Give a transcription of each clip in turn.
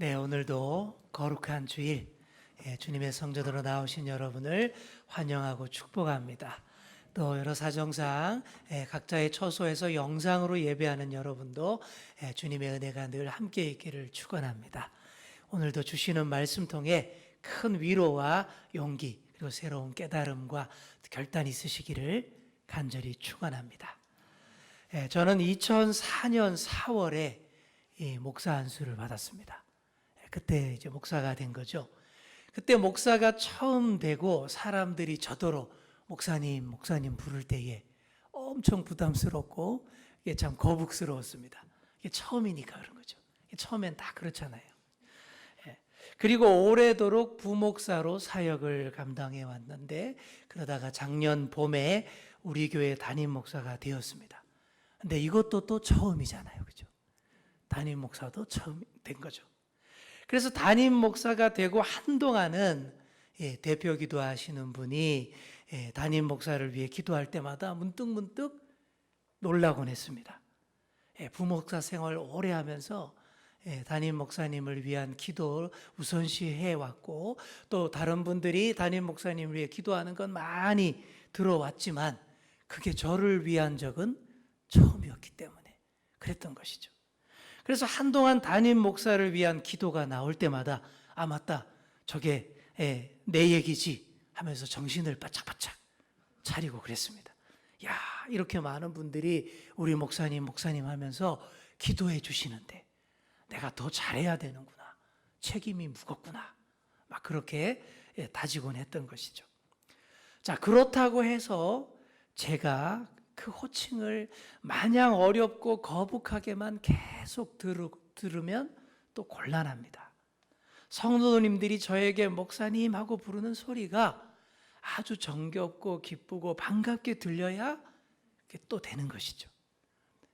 네, 오늘도 거룩한 주일 예, 주님의 성전으로 나오신 여러분을 환영하고 축복합니다. 또 여러 사정상 예, 각자의 처소에서 영상으로 예배하는 여러분도 예, 주님의 은혜가 늘 함께 있기를 축원합니다. 오늘도 주시는 말씀 통해 큰 위로와 용기 그리고 새로운 깨달음과 결단이 있으시기를 간절히 축원합니다. 예, 저는 2004년 4월에 이 목사 안수를 받았습니다. 예, 그때 이제 목사가 된 거죠. 그때 목사가 처음 되고 사람들이 저더러 목사님, 목사님 부를 때에 엄청 부담스럽고 이게 참 거북스러웠습니다. 이게 처음이니까 그런 거죠. 처음엔 다 그렇잖아요. 예. 그리고 오래도록 부목사로 사역을 감당해 왔는데 그러다가 작년 봄에 우리 교회 담임 목사가 되었습니다. 근데 이것도 또 처음이잖아요. 그죠? 담임 목사도 처음 된 거죠. 그래서 담임 목사가 되고 한동안은 예, 대표 기도하시는 분이 예, 담임 목사를 위해 기도할 때마다 문득문득 놀라곤 했습니다. 예, 부목사 생활 오래 하면서 예, 담임 목사님을 위한 기도 우선시해 왔고 또 다른 분들이 담임 목사님을 위해 기도하는 건 많이 들어왔지만 그게 저를 위한 적은 처음이었기 때문에 그랬던 것이죠. 그래서 한동안 담임 목사를 위한 기도가 나올 때마다 아 맞다 저게 예, 내 얘기지 하면서 정신을 바짝바짝 차리고 그랬습니다. 야 이렇게 많은 분들이 우리 목사님 목사님 하면서 기도해 주시는데 내가 더 잘해야 되는구나 책임이 무겁구나 막 그렇게 예, 다지곤 했던 것이죠. 자 그렇다고 해서 제가 그 호칭을 마냥 어렵고 거북하게만 계속 들으, 들으면 또 곤란합니다. 성도님들이 저에게 목사님 하고 부르는 소리가 아주 정겹고 기쁘고 반갑게 들려야 또 되는 것이죠.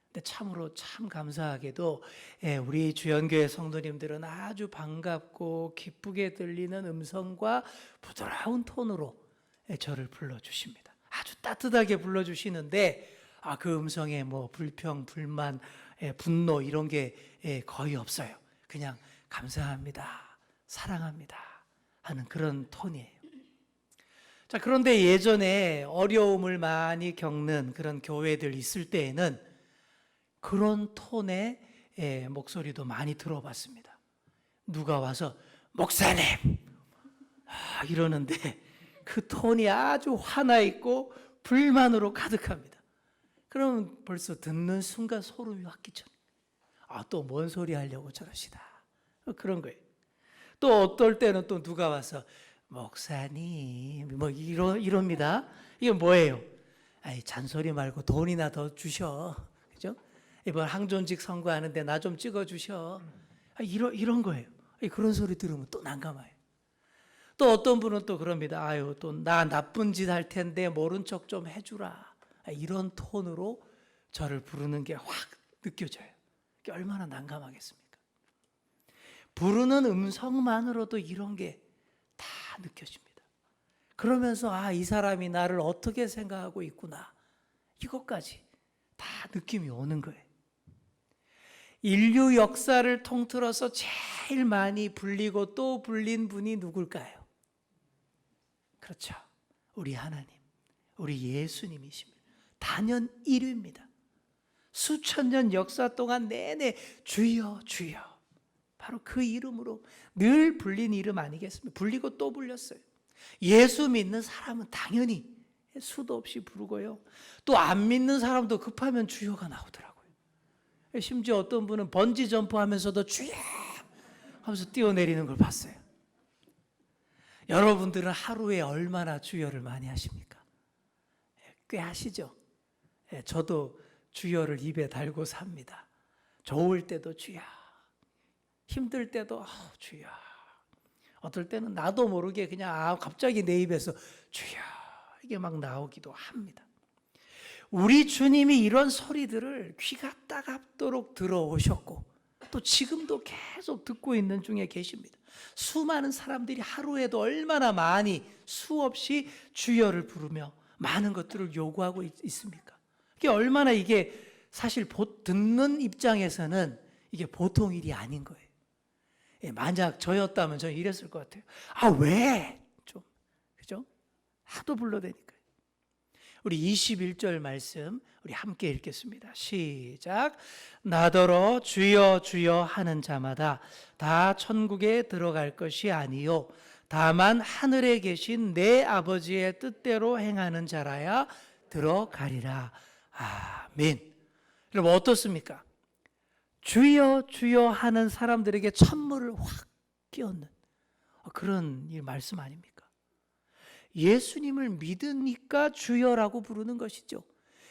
근데 참으로 참 감사하게도 예, 우리 주연교회 성도님들은 아주 반갑고 기쁘게 들리는 음성과 부드러운 톤으로 예, 저를 불러주십니다. 아주 따뜻하게 불러주시는데 아, 그 음성에 뭐 불평, 불만, 예, 분노 이런 게 예, 거의 없어요. 그냥 감사합니다, 사랑합니다 하는 그런 톤이에요. 자, 그런데 예전에 어려움을 많이 겪는 그런 교회들 있을 때에는 그런 톤의 예, 목소리도 많이 들어봤습니다. 누가 와서 목사님 아, 이러는데 그 톤이 아주 화나 있고 불만으로 가득합니다. 그러면 벌써 듣는 순간 소름이 확 끼쳐. 아, 또 뭔 소리 하려고 저러시다. 그런 거예요. 또 어떨 때는 또 누가 와서 목사님 뭐 이러 이럽니다. 이게 뭐예요? 아이 잔소리 말고 돈이나 더 주셔. 그죠? 이번 항존직 선거하는데 나 좀 찍어 주셔. 아, 이런 이런 거예요. 그런 소리 들으면 또 난감해요. 또 어떤 분은 또 그럽니다. 아유, 또 나 나쁜 짓 할 텐데 모른 척 좀 해주라. 이런 톤으로 저를 부르는 게 확 느껴져요. 얼마나 난감하겠습니까? 부르는 음성만으로도 이런 게 다 느껴집니다. 그러면서 아, 이 사람이 나를 어떻게 생각하고 있구나. 이것까지 다 느낌이 오는 거예요. 인류 역사를 통틀어서 제일 많이 불리고 또 불린 분이 누굴까요? 그렇죠. 우리 하나님, 우리 예수님이십니다. 단연 1위입니다. 수천 년 역사 동안 내내 주여, 주여. 바로 그 이름으로 늘 불린 이름 아니겠습니까? 불리고 또 불렸어요. 예수 믿는 사람은 당연히 수도 없이 부르고요. 또 안 믿는 사람도 급하면 주여가 나오더라고요. 심지어 어떤 분은 번지 점프 하면서도 주여 하면서 뛰어내리는 걸 봤어요. 여러분들은 하루에 얼마나 주여를 많이 하십니까? 꽤 하시죠? 예, 저도 주여를 입에 달고 삽니다. 좋을 때도 주여, 힘들 때도 아, 주여. 어떨 때는 나도 모르게 그냥 아, 갑자기 내 입에서 주여 이게 막 나오기도 합니다. 우리 주님이 이런 소리들을 귀가 따갑도록 들어오셨고 또 지금도 계속 듣고 있는 중에 계십니다. 수많은 사람들이 하루에도 얼마나 많이 수없이 주여를 부르며 많은 것들을 요구하고 있, 습니까 이게 얼마나 이게 사실 듣는 입장에서는 이게 보통 일이 아닌 거예요. 예, 만약 저였다면 저는 이랬을 것 같아요. 아, 왜? 좀, 그죠? 하도 불러대니까. 우리 21절 말씀 우리 함께 읽겠습니다. 시작. 나더러 주여 주여 하는 자마다 다 천국에 들어갈 것이 아니요 다만 하늘에 계신 내 아버지의 뜻대로 행하는 자라야 들어가리라. 아멘. 여러분 어떻습니까? 주여 주여 하는 사람들에게 천물을 확 끼얹는 그런 이 말씀 아닙니까? 예수님을 믿으니까 주여라고 부르는 것이죠.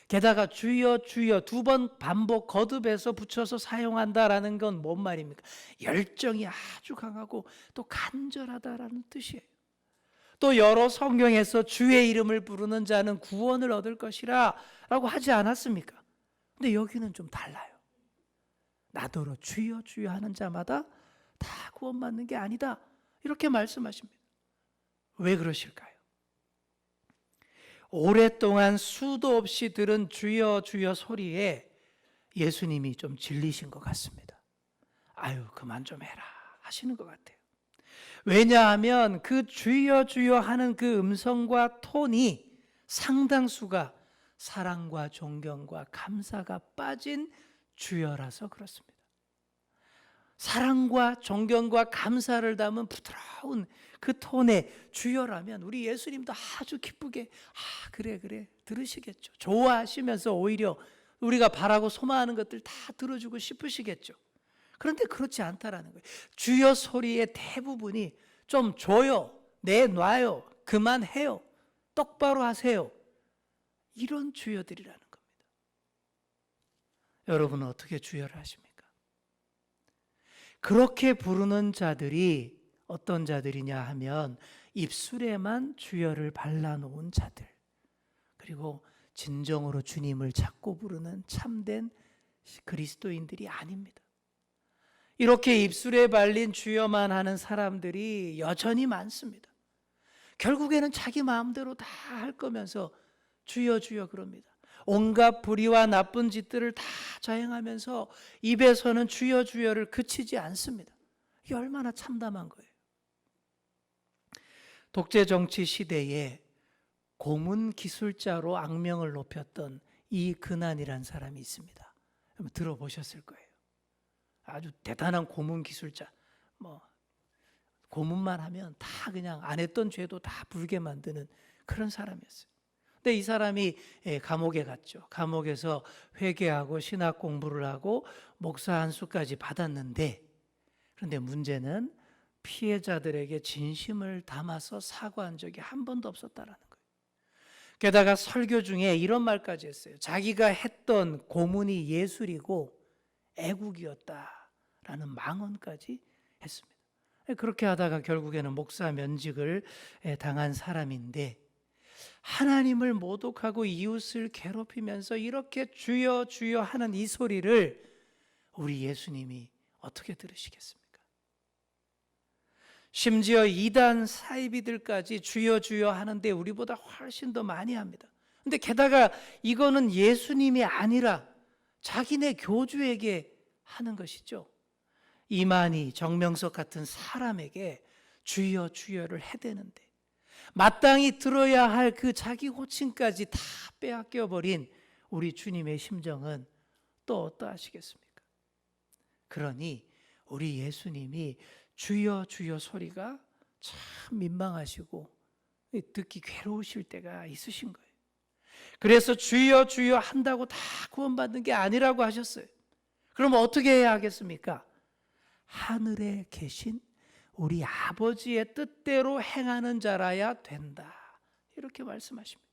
게다가 주여 주여 두 번 반복 거듭해서 붙여서 사용한다라는 건 뭔 말입니까? 열정이 아주 강하고 또 간절하다라는 뜻이에요. 또 여러 성경에서 주의 이름을 부르는 자는 구원을 얻을 것이라라고 하지 않았습니까? 근데 여기는 좀 달라요. 나더러 주여 주여 하는 자마다 다 구원받는 게 아니다. 이렇게 말씀하십니다. 왜 그러실까요? 오랫동안 수도 없이 들은 주여 주여 소리에 예수님이 좀 질리신 것 같습니다. 아유, 그만 좀 해라 하시는 것 같아요. 왜냐하면 그 주여 주여 하는 그 음성과 톤이 상당수가 사랑과 존경과 감사가 빠진 주여라서 그렇습니다. 사랑과 존경과 감사를 담은 부드러운 그 톤의 주여라면 우리 예수님도 아주 기쁘게 아 그래 그래 들으시겠죠. 좋아하시면서 오히려 우리가 바라고 소망하는 것들 다 들어주고 싶으시겠죠. 그런데 그렇지 않다라는 거예요. 주여 소리의 대부분이 좀 줘요, 내놔요, 그만해요, 똑바로 하세요. 이런 주여들이라는 겁니다. 여러분은 어떻게 주여를 하십니까? 그렇게 부르는 자들이 어떤 자들이냐 하면 입술에만 주여를 발라놓은 자들 그리고 진정으로 주님을 찾고 부르는 참된 그리스도인들이 아닙니다. 이렇게 입술에 발린 주여만 하는 사람들이 여전히 많습니다. 결국에는 자기 마음대로 다 할 거면서 주여 주여 그럽니다. 온갖 불의와 나쁜 짓들을 다 자행하면서 입에서는 주여 주여를 그치지 않습니다. 이게 얼마나 참담한 거예요. 독재 정치 시대에 고문 기술자로 악명을 높였던 이 근한이란 사람이 있습니다. 들어보셨을 거예요. 아주 대단한 고문 기술자. 뭐 고문만 하면 다 그냥 안 했던 죄도 다 불게 만드는 그런 사람이었어요. 근데 이 사람이 예, 감옥에 갔죠. 감옥에서 회개하고 신학 공부를 하고 목사 한 수까지 받았는데 그런데 문제는 피해자들에게 진심을 담아서 사과한 적이 한 번도 없었다라는 거예요. 게다가 설교 중에 이런 말까지 했어요. 자기가 했던 고문이 예술이고 애국이었다라는 망언까지 했습니다. 그렇게 하다가 결국에는 목사 면직을 예, 당한 사람인데 하나님을 모독하고 이웃을 괴롭히면서 이렇게 주여 주여 하는 이 소리를 우리 예수님이 어떻게 들으시겠습니까? 심지어 이단 사이비들까지 주여 주여 하는데 우리보다 훨씬 더 많이 합니다. 근데 게다가 이거는 예수님이 아니라 자기네 교주에게 하는 것이죠. 이만희 정명석 같은 사람에게 주여 주여를 해대는데 마땅히 들어야 할 그 자기 호칭까지 다 빼앗겨 버린 우리 주님의 심정은 또 어떠하시겠습니까? 그러니 우리 예수님이 주여 주여 소리가 참 민망하시고 듣기 괴로우실 때가 있으신 거예요. 그래서 주여 주여 한다고 다 구원받는 게 아니라고 하셨어요. 그럼 어떻게 해야 하겠습니까? 하늘에 계신 우리 아버지의 뜻대로 행하는 자라야 된다. 이렇게 말씀하십니다.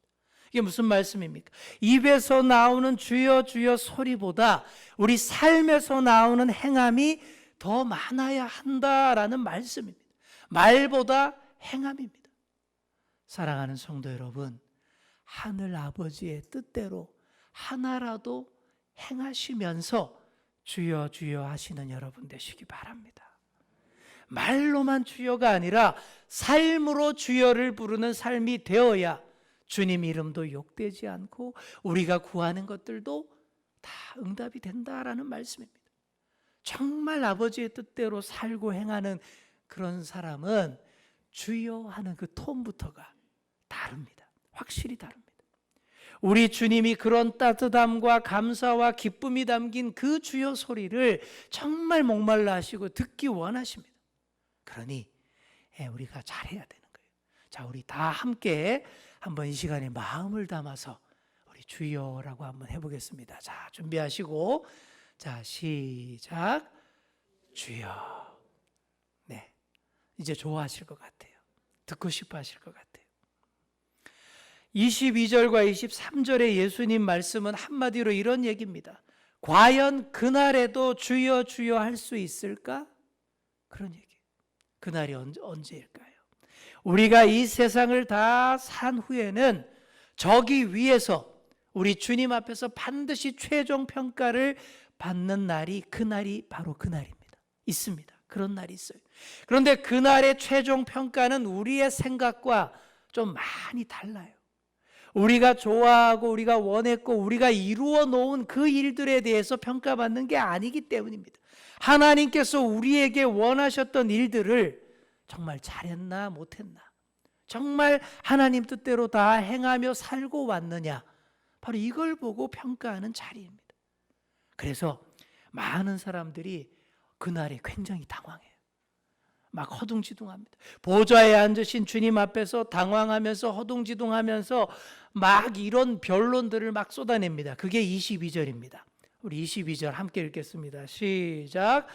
이게 무슨 말씀입니까? 입에서 나오는 주여 주여 소리보다 우리 삶에서 나오는 행함이 더 많아야 한다라는 말씀입니다. 말보다 행함입니다. 사랑하는 성도 여러분, 하늘 아버지의 뜻대로 하나라도 행하시면서 주여 주여 하시는 여러분 되시기 바랍니다. 말로만 주여가 아니라 삶으로 주여를 부르는 삶이 되어야 주님 이름도 욕되지 않고 우리가 구하는 것들도 다 응답이 된다라는 말씀입니다. 정말 아버지의 뜻대로 살고 행하는 그런 사람은 주여 하는 그 톤부터가 다릅니다. 확실히 다릅니다. 우리 주님이 그런 따뜻함과 감사와 기쁨이 담긴 그 주여 소리를 정말 목말라 하시고 듣기 원하십니다. 그러니 예, 우리가 잘해야 되는 거예요. 자, 우리 다 함께 한번 이 시간에 마음을 담아서 우리 주여라고 한번 해보겠습니다. 자, 준비하시고 자, 시작. 주여. 네. 이제 좋아하실 것 같아요. 듣고 싶어 하실 것 같아요. 22절과 23절의 예수님 말씀은 한마디로 이런 얘기입니다. 과연 그날에도 주여 주여 할 수 있을까? 그런 얘기. 그날이 언제, 언제일까요? 우리가 이 세상을 다 산 후에는 저기 위에서 우리 주님 앞에서 반드시 최종 평가를 받는 날이 그날이 바로 그날입니다. 있습니다. 그런 날이 있어요. 그런데 그날의 최종 평가는 우리의 생각과 좀 많이 달라요. 우리가 좋아하고 우리가 원했고 우리가 이루어 놓은 그 일들에 대해서 평가받는 게 아니기 때문입니다. 하나님께서 우리에게 원하셨던 일들을 정말 잘했나 못했나 정말 하나님 뜻대로 다 행하며 살고 왔느냐 바로 이걸 보고 평가하는 자리입니다. 그래서 많은 사람들이 그날에 굉장히 당황해요. 막 허둥지둥합니다. 보좌에 앉으신 주님 앞에서 당황하면서 허둥지둥하면서 막 이런 변론들을 막 쏟아냅니다. 그게 22절입니다. 우리 22절 함께 읽겠습니다. 시작.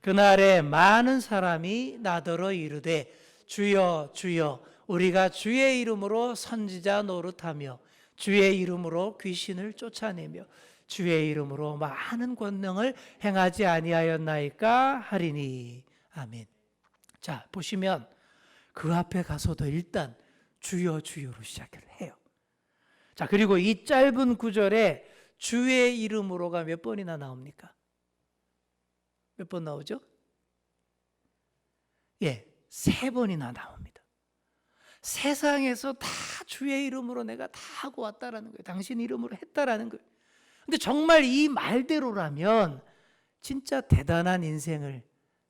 그날에 많은 사람이 나더러 이르되 주여 주여 우리가 주의 이름으로 선지자 노릇하며 주의 이름으로 귀신을 쫓아내며 주의 이름으로 많은 권능을 행하지 아니하였나이까 하리니 아멘. 자, 보시면 그 앞에 가서도 일단 주여 주여로 시작을 해요. 자, 그리고 이 짧은 구절에 주의 이름으로가 몇 번이나 나옵니까? 몇 번 나오죠? 예, 세 번이나 나옵니다. 세상에서 다 주의 이름으로 내가 다 하고 왔다라는 거예요. 당신 이름으로 했다라는 거예요. 근데 정말 이 말대로라면 진짜 대단한 인생을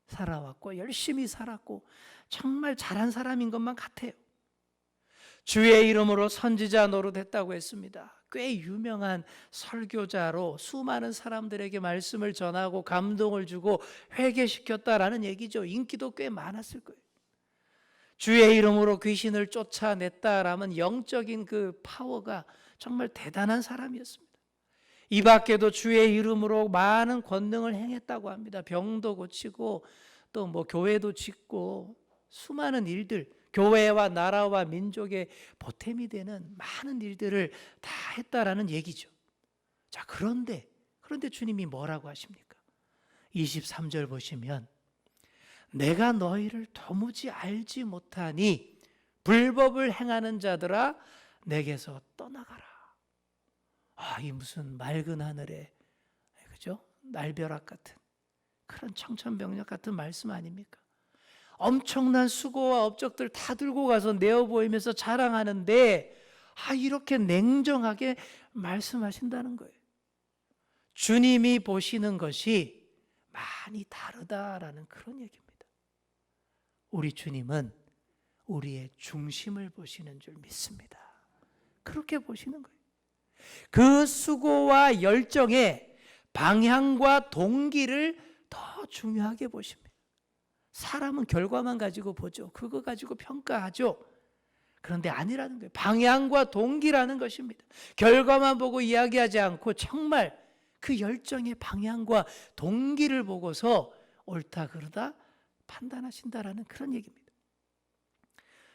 살아왔고 열심히 살았고 정말 잘한 사람인 것만 같아요. 주의 이름으로 선지자 노릇했다고 했습니다. 꽤 유명한 설교자로 수많은 사람들에게 말씀을 전하고 감동을 주고 회개시켰다라는 얘기죠. 인기도 꽤 많았을 거예요. 주의 이름으로 귀신을 쫓아냈다라면 영적인 그 파워가 정말 대단한 사람이었습니다. 이 밖에도 주의 이름으로 많은 권능을 행했다고 합니다. 병도 고치고 또 뭐 교회도 짓고 수많은 일들, 교회와 나라와 민족의 보탬이 되는 많은 일들을 다 했다라는 얘기죠. 자, 그런데 그런데 주님이 뭐라고 하십니까? 23절 보시면 내가 너희를 도무지 알지 못하니 불법을 행하는 자들아 내게서 떠나가라. 아, 이 무슨 맑은 하늘에 그죠? 날벼락 같은 그런 청천벽력 같은 말씀 아닙니까? 엄청난 수고와 업적들 다 들고 가서 내어 보이면서 자랑하는데 아 이렇게 냉정하게 말씀하신다는 거예요. 주님이 보시는 것이 많이 다르다라는 그런 얘기입니다. 우리 주님은 우리의 중심을 보시는 줄 믿습니다. 그렇게 보시는 거예요. 그 수고와 열정의 방향과 동기를 더 중요하게 보십니다. 사람은 결과만 가지고 보죠. 그거 가지고 평가하죠. 그런데 아니라는 거예요. 방향과 동기라는 것입니다. 결과만 보고 이야기하지 않고 정말 그 열정의 방향과 동기를 보고서 옳다 그르다 판단하신다라는 그런 얘기입니다.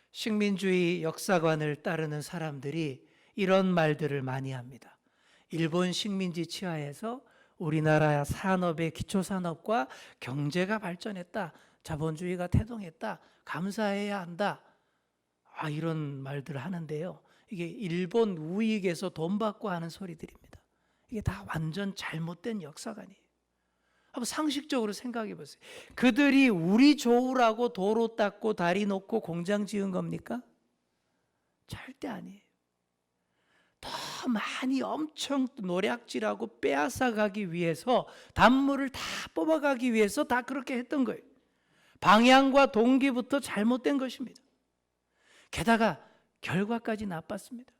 식민주의 역사관을 따르는 사람들이 이런 말들을 많이 합니다. 일본 식민지 치하에서 우리나라 산업의 기초 산업과 경제가 발전했다. 자본주의가 태동했다. 감사해야 한다. 아, 이런 말들을 하는데요. 이게 일본 우익에서 돈 받고 하는 소리들입니다. 이게 다 완전 잘못된 역사관이에요. 한번 상식적으로 생각해 보세요. 그들이 우리 좋으라고 도로 닦고 다리 놓고 공장 지은 겁니까? 절대 아니에요. 더 많이 엄청 노략질하고 빼앗아가기 위해서 단물을 다 뽑아가기 위해서 다 그렇게 했던 거예요. 방향과 동기부터 잘못된 것입니다. 게다가 결과까지 나빴습니다.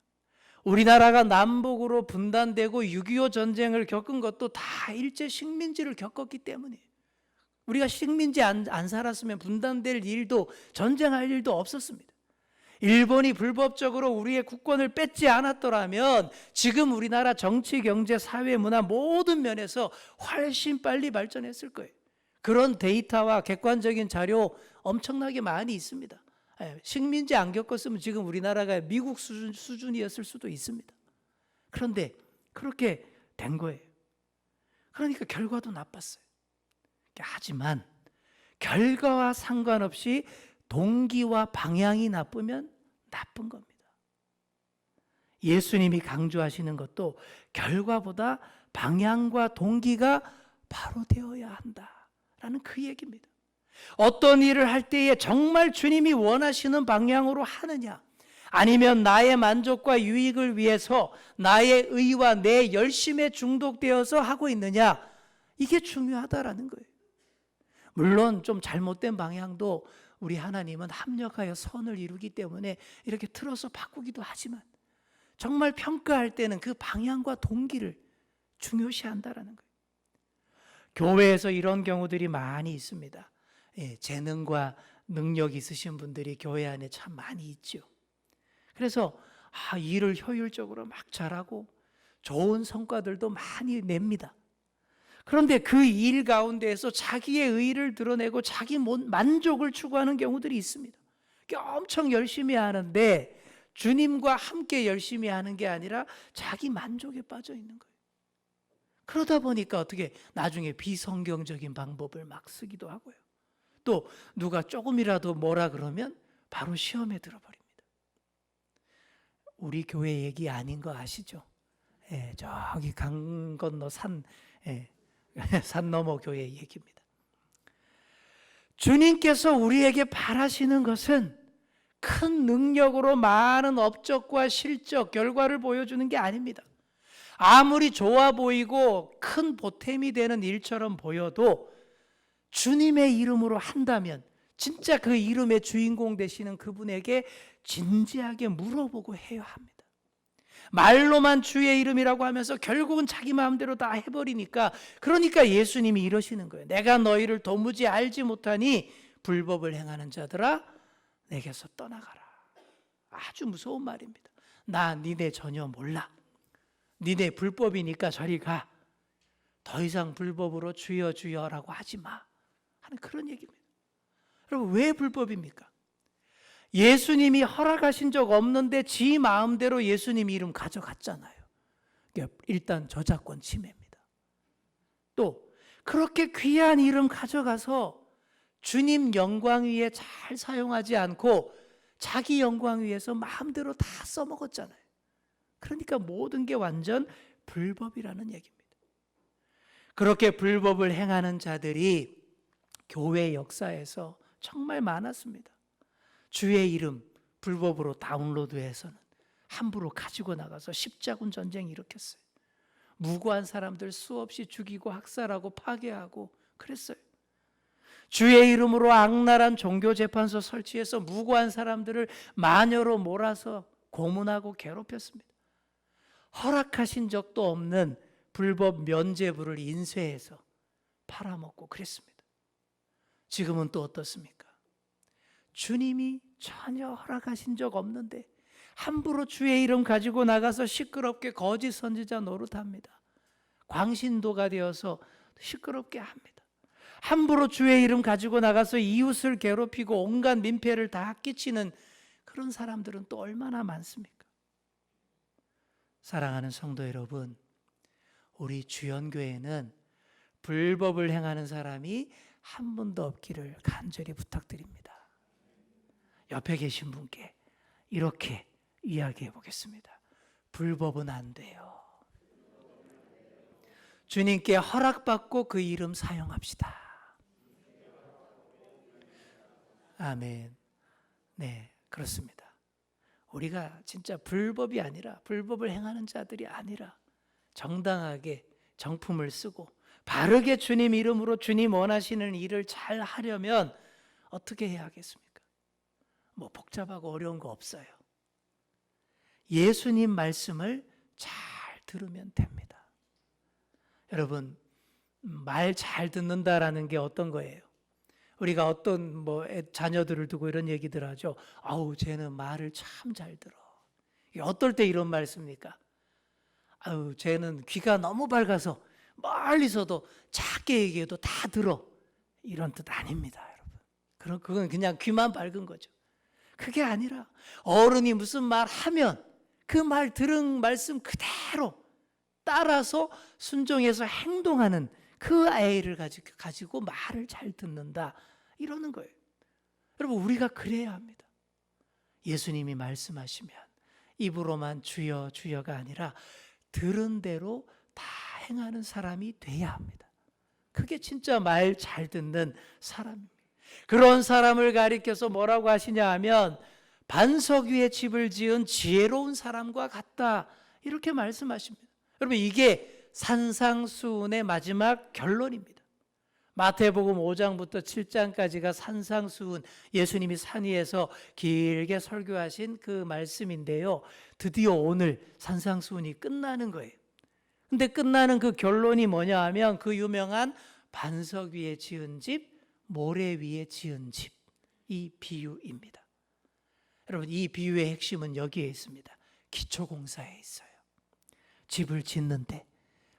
우리나라가 남북으로 분단되고 6.25 전쟁을 겪은 것도 다 일제 식민지를 겪었기 때문이에요. 우리가 식민지 안, 안 살았으면 분단될 일도 전쟁할 일도 없었습니다. 일본이 불법적으로 우리의 국권을 뺏지 않았더라면 지금 우리나라 정치, 경제, 사회, 문화 모든 면에서 훨씬 빨리 발전했을 거예요. 그런 데이터와 객관적인 자료 엄청나게 많이 있습니다. 예, 식민지 안 겪었으면 지금 우리나라가 미국 수준, 수준이었을 수도 있습니다. 그런데 그렇게 된 거예요. 그러니까 결과도 나빴어요. 하지만 결과와 상관없이 동기와 방향이 나쁘면 나쁜 겁니다. 예수님이 강조하시는 것도 결과보다 방향과 동기가 바로 되어야 한다 라는 그 얘기입니다. 어떤 일을 할 때에 정말 주님이 원하시는 방향으로 하느냐 아니면 나의 만족과 유익을 위해서 나의 의와 내 열심에 중독되어서 하고 있느냐 이게 중요하다라는 거예요. 물론 좀 잘못된 방향도 우리 하나님은 합력하여 선을 이루기 때문에 이렇게 틀어서 바꾸기도 하지만 정말 평가할 때는 그 방향과 동기를 중요시한다라는 거예요. 교회에서 이런 경우들이 많이 있습니다. 예, 재능과 능력 있으신 분들이 교회 안에 참 많이 있죠. 그래서 아, 일을 효율적으로 막 잘하고 좋은 성과들도 많이 냅니다. 그런데 그 일 가운데에서 자기의 의를 드러내고 자기 만족을 추구하는 경우들이 있습니다. 엄청 열심히 하는데 주님과 함께 열심히 하는 게 아니라 자기 만족에 빠져 있는 거예요. 그러다 보니까 어떻게 나중에 비성경적인 방법을 막 쓰기도 하고요. 또 누가 조금이라도 뭐라 그러면 바로 시험에 들어버립니다. 우리 교회 얘기 아닌 거 아시죠? 예, 저기 강 건너 산, 예, 산 너머 교회 얘기입니다. 주님께서 우리에게 바라시는 것은 큰 능력으로 많은 업적과 실적, 결과를 보여주는 게 아닙니다. 아무리 좋아 보이고 큰 보탬이 되는 일처럼 보여도 주님의 이름으로 한다면 진짜 그 이름의 주인공 되시는 그분에게 진지하게 물어보고 해야 합니다. 말로만 주의 이름이라고 하면서 결국은 자기 마음대로 다 해버리니까 그러니까 예수님이 이러시는 거예요. 내가 너희를 도무지 알지 못하니 불법을 행하는 자들아 내게서 떠나가라. 아주 무서운 말입니다. 나 니네 전혀 몰라. 니네 불법이니까 저리 가. 더 이상 불법으로 주여 주여라고 하지 마. 하는 그런 얘기입니다. 여러분 왜 불법입니까? 예수님이 허락하신 적 없는데 지 마음대로 예수님 이름 가져갔잖아요. 그러니까 일단 저작권 침해입니다. 또 그렇게 귀한 이름 가져가서 주님 영광 위에 잘 사용하지 않고 자기 영광 위해서 마음대로 다 써먹었잖아요. 그러니까 모든 게 완전 불법이라는 얘기입니다. 그렇게 불법을 행하는 자들이 교회 역사에서 정말 많았습니다. 주의 이름 불법으로 다운로드해서는 함부로 가지고 나가서 십자군 전쟁 일으켰어요. 무고한 사람들 수없이 죽이고 학살하고 파괴하고 그랬어요. 주의 이름으로 악랄한 종교 재판소 설치해서 무고한 사람들을 마녀로 몰아서 고문하고 괴롭혔습니다. 허락하신 적도 없는 불법 면죄부를 인쇄해서 팔아먹고 그랬습니다. 지금은 또 어떻습니까? 주님이 전혀 허락하신 적 없는데 함부로 주의 이름 가지고 나가서 시끄럽게 거짓 선지자 노릇합니다. 광신도가 되어서 시끄럽게 합니다. 함부로 주의 이름 가지고 나가서 이웃을 괴롭히고 온갖 민폐를 다 끼치는 그런 사람들은 또 얼마나 많습니까? 사랑하는 성도 여러분, 우리 주연교회는 불법을 행하는 사람이 한 분도 없기를 간절히 부탁드립니다. 옆에 계신 분께 이렇게 이야기해 보겠습니다. 불법은 안 돼요. 주님께 허락받고 그 이름 사용합시다. 아멘. 네, 그렇습니다. 우리가 진짜 불법이 아니라 불법을 행하는 자들이 아니라 정당하게 정품을 쓰고 바르게 주님 이름으로 주님 원하시는 일을 잘 하려면 어떻게 해야 하겠습니까? 뭐 복잡하고 어려운 거 없어요. 예수님 말씀을 잘 들으면 됩니다. 여러분 말 잘 듣는다라는 게 어떤 거예요? 우리가 어떤 뭐 애- 자녀들을 두고 이런 얘기들 하죠. 아우 쟤는 말을 참 잘 들어. 어떨 때 이런 말 씁니까? 아우 쟤는 귀가 너무 밝아서 멀리서도 작게 얘기해도 다 들어. 이런 뜻 아닙니다, 여러분. 그럼 그건 그냥 귀만 밝은 거죠. 그게 아니라 어른이 무슨 말 하면 그 말 들은 말씀 그대로 따라서 순종해서 행동하는 그 아이를 가지고 말을 잘 듣는다. 이러는 거예요. 여러분, 우리가 그래야 합니다. 예수님이 말씀하시면 입으로만 주여, 주여가 아니라 들은 대로 다 행하는 사람이 돼야 합니다. 그게 진짜 말 잘 듣는 사람입니다. 그런 사람을 가리켜서 뭐라고 하시냐 하면 반석 위에 집을 지은 지혜로운 사람과 같다. 이렇게 말씀하십니다. 여러분 이게 산상수훈의 마지막 결론입니다. 마태복음 5장부터 7장까지가 산상수훈 예수님이 산 위에서 길게 설교하신 그 말씀인데요. 드디어 오늘 산상수훈이 끝나는 거예요. 근데 끝나는 그 결론이 뭐냐 하면 그 유명한 반석 위에 지은 집, 모래 위에 지은 집. 이 비유입니다. 여러분 이 비유의 핵심은 여기에 있습니다. 기초공사에 있어요. 집을 짓는데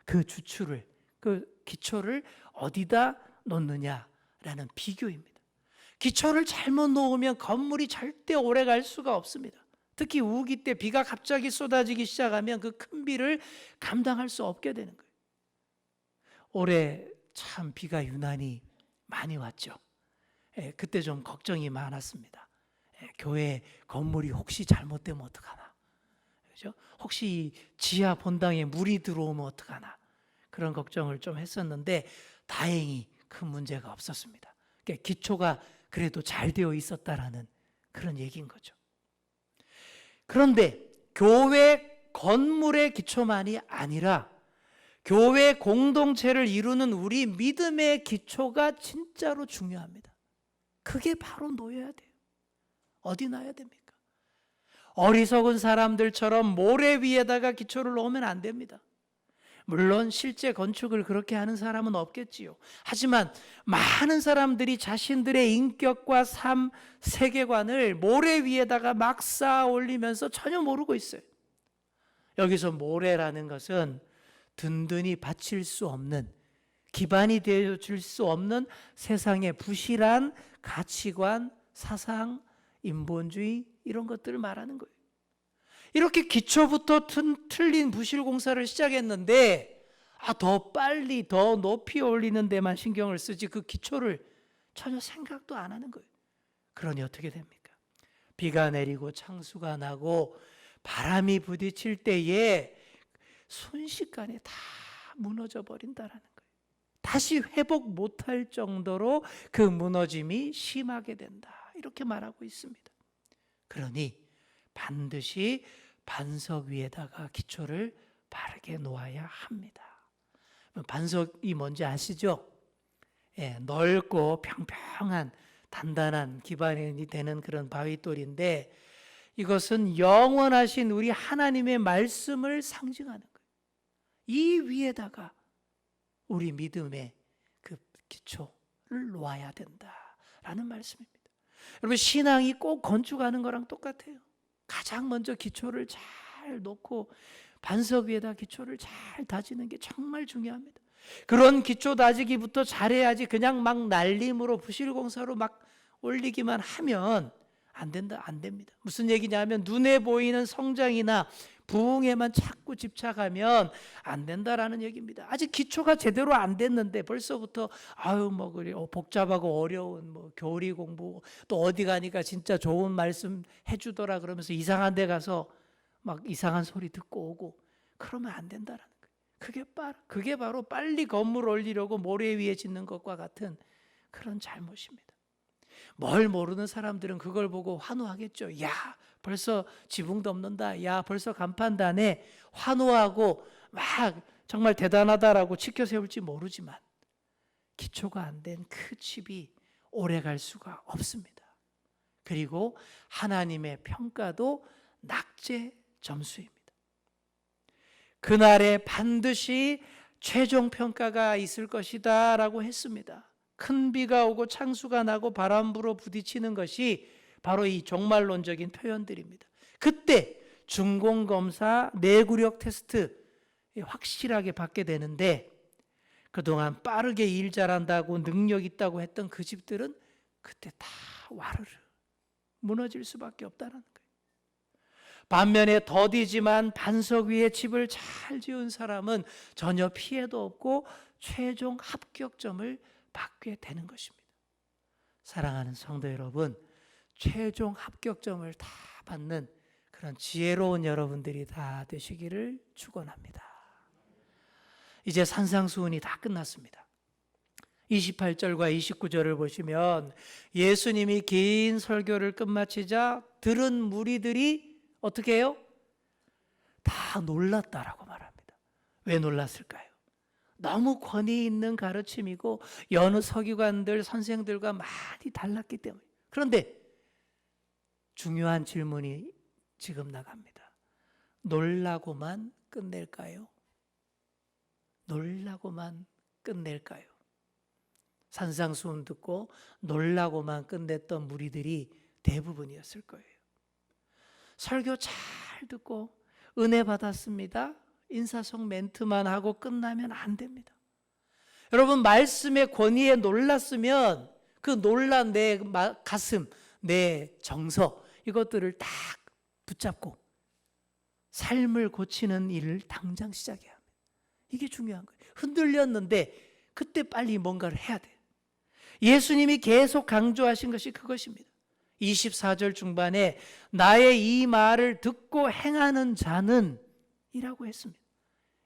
그 주추를 그 기초를 어디다 놓느냐라는 비교입니다. 기초를 잘못 놓으면 건물이 절대 오래 갈 수가 없습니다. 특히 우기 때 비가 갑자기 쏟아지기 시작하면 그 큰 비를 감당할 수 없게 되는 거예요. 올해 참 비가 유난히 많이 왔죠. 예, 그때 좀 걱정이 많았습니다. 예, 교회 건물이 혹시 잘못되면 어떡하나. 그죠? 혹시 지하 본당에 물이 들어오면 어떡하나. 그런 걱정을 좀 했었는데 다행히 큰 문제가 없었습니다. 그러니까 기초가 그래도 잘 되어 있었다라는 그런 얘기인 거죠. 그런데 교회 건물의 기초만이 아니라 교회 공동체를 이루는 우리 믿음의 기초가 진짜로 중요합니다. 그게 바로 놓여야 돼요. 어디 놔야 됩니까? 어리석은 사람들처럼 모래 위에다가 기초를 놓으면 안 됩니다. 물론 실제 건축을 그렇게 하는 사람은 없겠지요. 하지만 많은 사람들이 자신들의 인격과 삶 세계관을 모래 위에다가 막 쌓아 올리면서 전혀 모르고 있어요. 여기서 모래라는 것은 든든히 받칠 수 없는 기반이 되어 줄 수 없는 세상의 부실한 가치관, 사상, 인본주의 이런 것들을 말하는 거예요. 이렇게 기초부터 튼, 틀린 부실 공사를 시작했는데 아, 더 빨리 더 높이 올리는 데만 신경을 쓰지 그 기초를 전혀 생각도 안 하는 거예요. 그러니 어떻게 됩니까? 비가 내리고 창수가 나고 바람이 부딪힐 때에 순식간에 다 무너져 버린다라는 거예요. 다시 회복 못할 정도로 그 무너짐이 심하게 된다. 이렇게 말하고 있습니다. 그러니 반드시 반석 위에다가 기초를 바르게 놓아야 합니다. 반석이 뭔지 아시죠? 예, 넓고 평평한 단단한 기반이 되는 그런 바위돌인데 이것은 영원하신 우리 하나님의 말씀을 상징하는 거예요. 이 위에다가 우리 믿음의 그 기초를 놓아야 된다라는 말씀입니다. 여러분 신앙이 꼭 건축하는 거랑 똑같아요. 가장 먼저 기초를 잘 놓고 반석 위에다 기초를 잘 다지는 게 정말 중요합니다. 그런 기초 다지기부터 잘해야지 그냥 막 날림으로 부실공사로 막 올리기만 하면 안 된다 안 됩니다. 무슨 얘기냐면 눈에 보이는 성장이나 부흥에만 자꾸 집착하면 안 된다라는 얘기입니다. 아직 기초가 제대로 안 됐는데 벌써부터 아유 뭐 그래 어, 복잡하고 어려운 뭐 교리 공부 또 어디 가니까 진짜 좋은 말씀 해주더라 그러면서 이상한 데 가서 막 이상한 소리 듣고 오고 그러면 안 된다라는 거예요. 그게 빠 그게 바로 빨리 건물 올리려고 모래 위에 짓는 것과 같은 그런 잘못입니다. 뭘 모르는 사람들은 그걸 보고 환호하겠죠. 야, 벌써 지붕 덮는다. 야, 벌써 간판단에 환호하고 막 정말 대단하다라고 치켜 세울지 모르지만 기초가 안 된 그 집이 오래 갈 수가 없습니다. 그리고 하나님의 평가도 낙제 점수입니다. 그날에 반드시 최종 평가가 있을 것이다 라고 했습니다. 큰 비가 오고 창수가 나고 바람 불어 부딪히는 것이 바로 이 종말론적인 표현들입니다. 그때 중공 검사 내구력 테스트 확실하게 받게 되는데 그동안 빠르게 일 잘한다고 능력 있다고 했던 그 집들은 그때 다 와르르 무너질 수밖에 없다는 거예요. 반면에 더디지만 반석 위에 집을 잘 지은 사람은 전혀 피해도 없고 최종 합격점을 받게 되는 것입니다. 사랑하는 성도 여러분, 최종 합격점을 다 받는 그런 지혜로운 여러분들이 다 되시기를 축원합니다. 이제 산상수훈이 다 끝났습니다. 28절과 29절을 보시면 예수님이 긴 설교를 끝마치자 들은 무리들이 어떻게 해요? 다 놀랐다라고 말합니다. 왜 놀랐을까요? 너무 권위 있는 가르침이고 여느 서기관들 선생들과 많이 달랐기 때문에. 그런데 중요한 질문이 지금 나갑니다. 놀라고만 끝낼까요? 놀라고만 끝낼까요? 산상수훈 듣고 놀라고만 끝냈던 무리들이 대부분이었을 거예요. 설교 잘 듣고 은혜 받았습니다. 인사성 멘트만 하고 끝나면 안 됩니다. 여러분 말씀의 권위에 놀랐으면 그 놀란 내 가슴, 내 정서 이것들을 딱 붙잡고 삶을 고치는 일을 당장 시작해야 합니다. 이게 중요한 거예요. 흔들렸는데 그때 빨리 뭔가를 해야 돼요. 예수님이 계속 강조하신 것이 그것입니다. 24절 중반에 나의 이 말을 듣고 행하는 자는 이라고 했습니다.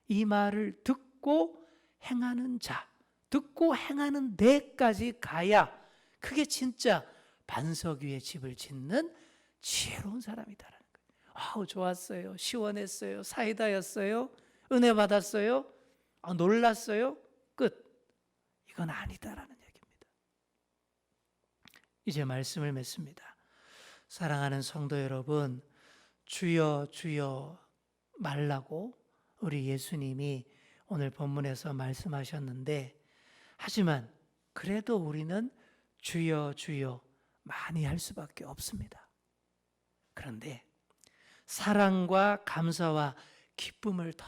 이 말을 듣고 행하는 자, 듣고 행하는 데까지 가야 그게 진짜 반석 위에 집을 짓는 지혜로운 사람이다라는 거예요. 아우 좋았어요. 시원했어요. 사이다였어요. 은혜 받았어요. 아, 놀랐어요. 끝. 이건 아니다라는 얘기입니다. 이제 말씀을 맺습니다. 사랑하는 성도 여러분, 주여 주여 말라고 우리 예수님이 오늘 본문에서 말씀하셨는데 하지만 그래도 우리는 주여 주여 많이 할 수밖에 없습니다. 그런데 사랑과 감사와 기쁨을 더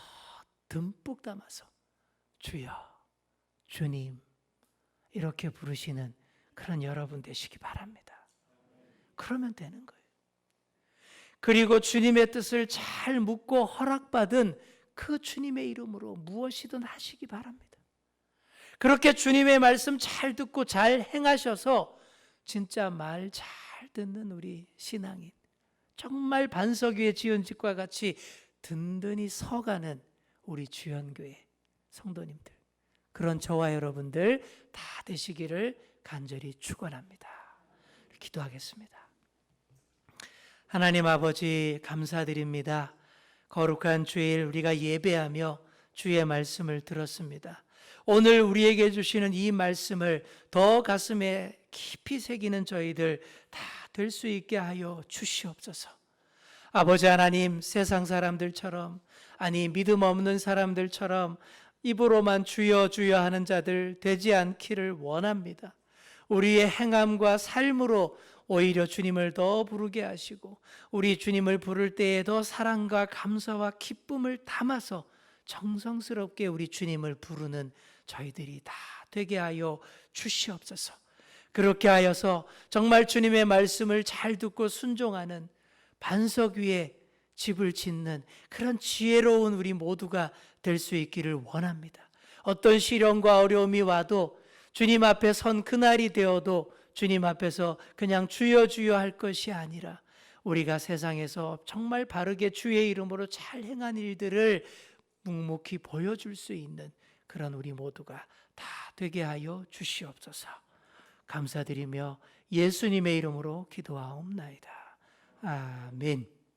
듬뿍 담아서 주여, 주님 이렇게 부르시는 그런 여러분 되시기 바랍니다. 그러면 되는 거예요. 그리고 주님의 뜻을 잘 묻고 허락받은 그 주님의 이름으로 무엇이든 하시기 바랍니다. 그렇게 주님의 말씀 잘 듣고 잘 행하셔서 진짜 말 잘 듣는 우리 신앙인, 정말 반석 위에 지은 집과 같이 든든히 서가는 우리 주연교회 성도님들, 그런 저와 여러분들 다 되시기를 간절히 축원합니다. 기도하겠습니다. 하나님 아버지 감사드립니다. 거룩한 주일 우리가 예배하며 주의 말씀을 들었습니다. 오늘 우리에게 주시는 이 말씀을 더 가슴에 깊이 새기는 저희들 다 될 수 있게 하여 주시옵소서. 아버지 하나님, 세상 사람들처럼, 아니, 믿음 없는 사람들처럼 입으로만 주여 주여 하는 자들 되지 않기를 원합니다. 우리의 행함과 삶으로 오히려 주님을 더 부르게 하시고, 우리 주님을 부를 때에 더 사랑과 감사와 기쁨을 담아서 정성스럽게 우리 주님을 부르는 저희들이 다 되게 하여 주시옵소서. 그렇게 하여서 정말 주님의 말씀을 잘 듣고 순종하는 반석 위에 집을 짓는 그런 지혜로운 우리 모두가 될 수 있기를 원합니다. 어떤 시련과 어려움이 와도 주님 앞에 선 그날이 되어도 주님 앞에서 그냥 주여 주여 할 것이 아니라 우리가 세상에서 정말 바르게 주의 이름으로 잘 행한 일들을 묵묵히 보여줄 수 있는 그런 우리 모두가 다 되게 하여 주시옵소서. 감사드리며 예수님의 이름으로 기도하옵나이다. 아멘.